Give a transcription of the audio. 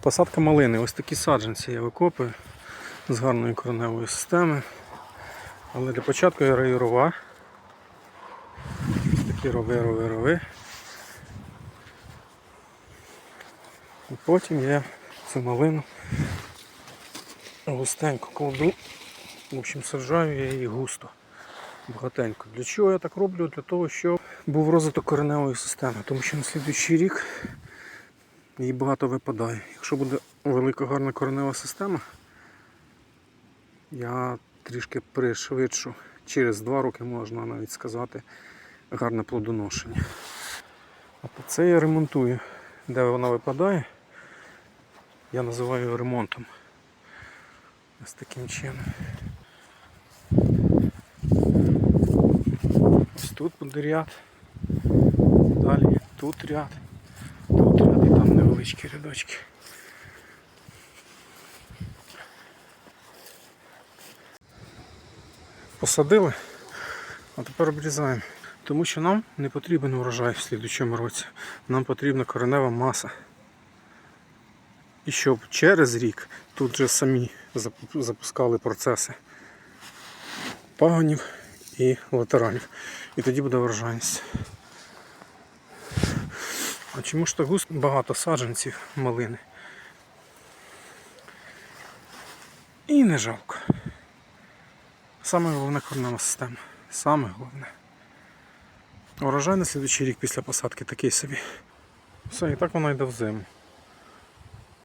Посадка малини. Ось такі саджанці я викопую з гарної кореневої системи. Але для початку я раю рова. Ось такі рови, рови, рови. І потім я цю малину густенько кладу. В общем, саджаю я її густо, багатенько. Для чого я так роблю? Для того, щоб був розвиток кореневої системи. Тому що на слідуючий рік її багато випадає. Якщо буде велика гарна коренева система, я трішки пришвидшу. Через два роки можна навіть сказати гарне плодоношення. А це я ремонтую. Де вона випадає, я називаю ремонтом. Ось таким чином. Ось тут буде ряд. Далі тут ряд. Тут там невеличкі рядочки. Посадили, а тепер обрізаємо. Тому що нам не потрібен урожай в слідучому році. Нам потрібна коренева маса. І щоб через рік тут же самі запускали процеси пагонів і латералів. І тоді буде врожайність. А чому ж так густо багато саджанців малини? І не жалко. Саме головне корнева система. Саме головне. Урожай на слідчий рік після посадки такий собі. Все, і так воно йде в зиму.